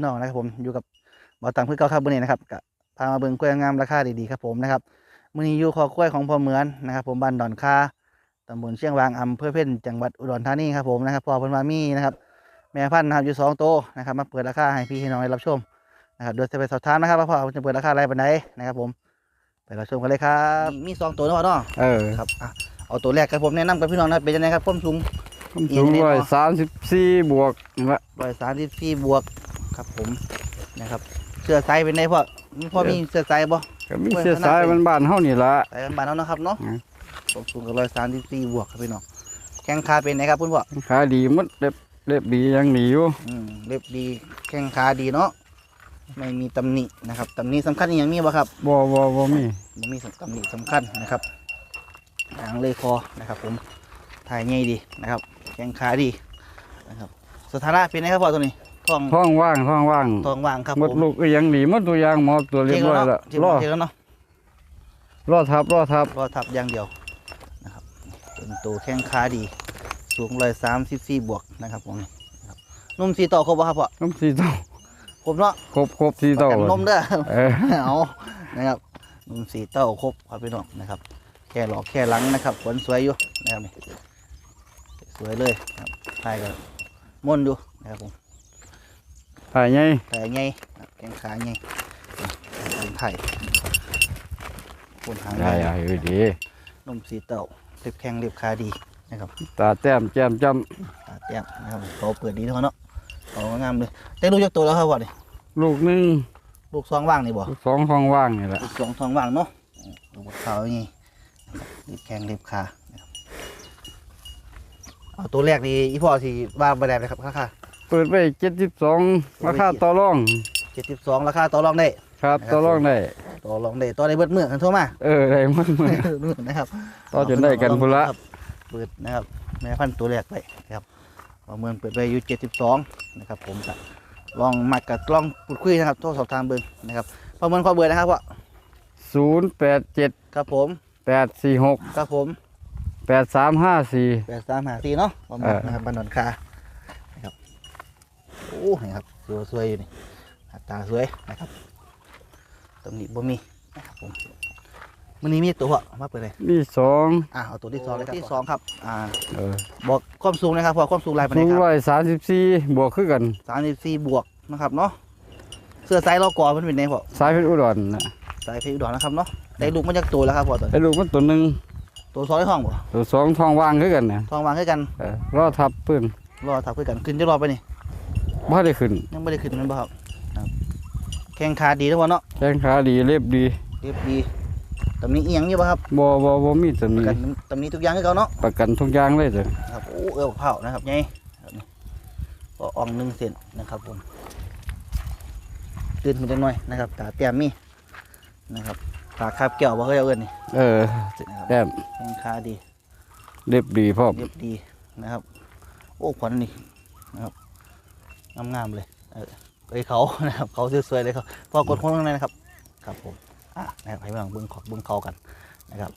บพ่อแม่พี่น้องนะครับผมอยู่กับบ่าวตังเพื่อเก่าครับวันนี้นะครับก็พามาเบิ่งกล้วยงามราคาดีๆครับผมนะครับมื้อนี้อยู่คอกล้วยของพ่อเหมือนนะครับผมบ้านดอนคาตำบลเชียงวางอำเภอเพ่นจังหวัดอุดรธานีครับผมนะครับพ่อเพิ่นว่ามีนะครับแม่พันธุ์นะครับอยู่สองโตวนะครับมาเปิดราคาให้พี่ให้น้องได้รับชมนะครับโดยจะไปสอบถามนะครับว่าพ่อจะเปิดราคาอะไรปานใดนะครับผมไปรับชมกันเลยครับมีสองตัวเนาะพ่อเนาะเออครับอะเอาตัวแรกครับผมแนะนำกับพี่น้องนะเป็นยังไงครับผมสูงผมสูงร้อยสามสิบสี่บวกละร้อยสามสิบสี่บวก ครับผมนะครับ เสื้อไซส์เป็นไงพ่อมีพ่อมีเสื้อไซส์บ่ก็มีเสื้อสายมันบ้านๆเฮานี่ละ ไซส์บ้านๆเราเนาะครับเนาะอืม ผมสูงกับร้อยสามสิบสี่บวกครับพี่น้องแข้งขาเป็นไงครับคุณพ่อขายดีหมดเล็บเล็บดียังหนีอยู่อืมเล็บดีแข้งขาดีเนาะไม่มีตำหนินะครับตำหนิสำคัญอหย่างมีบ่ครับ บ่บ่บ่มีบ่มีตำหนิสำคัญนะครับหางเลยคอนะครับ ผมถ่ายง่ายดีนะครับแข้งขาดีนะครับสถานะเป็นไงครับพ่อตัวนี้ ท้องท้องว่างท้องว่างท้องว่างครับหมดผมลูกก็ยังหนีหมดตัวอยางหมอตัวเรียบร้อยแล้วเช็ครอเช็คแล้วเนาะรอทับรอทับรอทับอย่างเดียวนะครับเป็นตัวแข้งขาดี สูงร้อยสามสิบสี่บวกนะครับผมนะครับนุ่มสีต่อครบป่ะครับพ่อน้ำสีเต้าครบเนาะครบครบสีเต้าประกันนมเด้อเออเอานะครับนุ่มสีเต้าครบครับพี่น้องนะครับ แค่หลอกแค่หลังนะครับขนสวยอยู่นะครับนี่สวยเลยครับถ่ายกันม่วนอยู่นะครับผม ถ่ายไงแต่ไงครับแข้งขาไงถ่ายคนหางได้ไงอะอยู่ดีนุ่มสีเต้าเรียบแข้งเรียบขาดีนะครับ ตาแต้มแจ่มจ้ตาแต้มนะครับเขาเปิดดีเท่าเนาะเขางามเลยได้ลูกจากตัวแล้วครับพ่อนี่ำลูกหนึงลูกซองว่างนี่บ่ลูกสองท้องว่างนี่แหละลูกสองซองว่างเนาะลูกขาวอย่างงี้นะครับรีบแข้งรีบขานะครับเอาตัวแรกนี่อีพ่อสิว่าไปได้เลยครับราคา เปิดไปเจ็ดสิบสองราคาต่อรองเจ็ดสิบสองราคาต่อรองได้ ครับต่อรองได้ต่อรองได้ต่อได้เบิดเมื่อกันโทั่วมาเออได้หมดมือนะครับต่อจนได้กันพุ่นละครับเปิดนะครับแม่พันธุ์ตัวแรกไปนะครับประเมินเปิดไปอยู่เจ็ดสิบสองนะครับ ผมก็ลองมัดกับลองพูดคุยนะครับโทรสอบถามเบิ่งนะครับประเมินความเบื่อนะครับพ่อศูนย์แปดเจ็ดครับผมแปดสี่หกครับผมแปดสามห้าสี่แปดสามหาสี่เนาะประมาณเออนะครับบันดอนคานะครับโอ้นี่ครับสวยสวยอยู่นี่หน้าตาสวยนะครับ ตรงนี้บ่มีนะครับผมมันนี้มีตัวเหรอมาเปิดเลยมีสองอะเอาตัวที่สองเลยครับที่สองครับอ่าเออบอกความสูงนะครับพอความสูงลายปานหใดนึ่งครับร้อยสามสิบสี่บวกขึ้นกัน สามสิบสี่บวกนะครับเนาะเสื้อไซส์เราก่อมันเป็นไงพอสายเพชรอุดรนะสายเพชรอุดรนะครับเนาะได้ลูกมาจากตัวแล้วครับพอตัวไอ้ลูกมันตัวหนึ่งตัวซอยห้องบ่ตัวสองท้องว่างขึ้นกันนะทองวางให้กันเออรอทับเพื่อนรอทับให้กันขึ้นจะรอไปนี่ บ่ได้ขึ้นยังไม่ได้ขึ้นมันบ่ครับครับ แข้งขาดีทุกวันเนาะแข้งขาดีเรียบดีเรียบดีตำนี้เอียงนี่ป่ะครับบ่บ่บ่มีตำหประนี้กันตำนี้ทุกอย่างให้เขาเนาะประกันทุกอย่างเลยเด้อครับโอ้เอวเผานะครับไงครับนี่ก็อ่องหนึ่งเซนนะครับผมตื่นมาจังหน่อยนะครับตาเตียมมีนะครับตาคาบแก้วบ่เคยเอาเอิ้นนี่เออนะครับแต้มแข้งขาดีเรียบดีพร้อมเรียบดีนะครับ โอ้ขวัญนี่นะครับ งามๆเลยเออเอ้ยเขานะครับเขาสวยๆเลยครับพอกดคนข้างในนะครับ ครับผมอะนะครับให้มาลองเบิ้งขอบเบิ้งเขากันนะครับ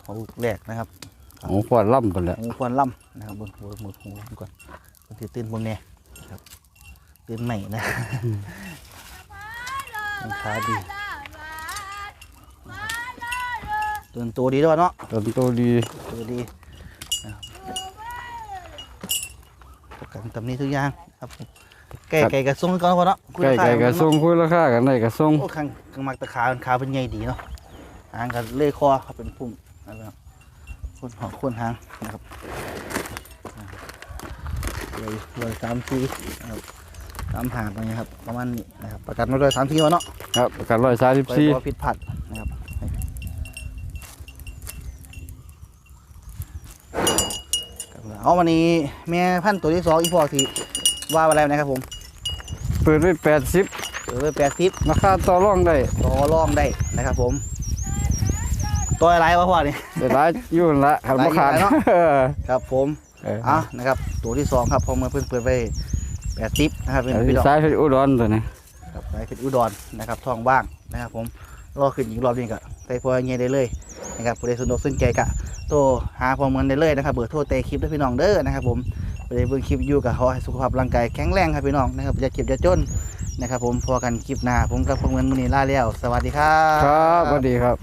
เขาลูกแรกนะครับโอ้ขวดล่ำกันแหล้วหูควรล่ำนะครับเบิ้งหูหมดหูก่อนคนที่ตื่นบนเนี่ยนะครับตื่นใหม่นะยังขาดีตื่นตัวดีด้วยเนาะต้นโตดีตัวดีนะครับประ กันตำนี้ทุกอย่างครับผมไก่ไก่กระซุงก่อนพอเนาะคุยไก่ราคาไก่กระทรงคุยราคากันได้กระทรงโอ้ข้างข้างมักตะขาเป็นขาเป็นใหญ่ดีเนาะหางกันเลื่อยคอครับเป็นปุ่มนะครับคนหอกคนหางนะครับเลยเลยสามทีนะครับสามหางไปนะครับ ประมาณนี้นะครับประกันมาเลยสามทีวะเนาะครับประกันร้อยสามสิบไปสี่บ่ผิดพลาดนะครับ เอาวันนี้แม่พันธุ์ตัวที่สองอีพอที่ว่าอะไรนะครับผมเปิดไว้แปดสิบเออแปดสิบราคาต่อรองได้ต่อรองได้นะครับผม ตัวอะไรวะพ่อนี่ได้หลายอยู่นั่นละขันบ่ขาดหลายอยู่แล้วเนาะเออครับผมเอออะนะครับตัวที่สองครับพอมาเพิ่นเปิดไปแปดสิบนะครับเป็นอันพี่นี้ดอกสายเพชรอุดรตัวนี้ครับสายเพชรอุดรนะครับทองว่างนะครับผมรอขึ้นอีกรอบหนึงก็ไปพอเงี้ยได้เลยนะครับผู้ใดสนอกสนใจกะ โทรหาพอเมือนได้เลยนะครับเบอร์โทรเตะคลิปด้วยพี่น้องเด้อนะครับผมไปเบิ่งคลิปอยู่กับขอให้สุขภาพร่างกายแข็งแรงครับพี่น้องนะครับอย่าเจ็บอย่าจนนะครับผมพอกันคลิปหน้าผมกับพวกเมือนมือนี้ลาแล้ว สวัสดีครับครับสวัสดีครับ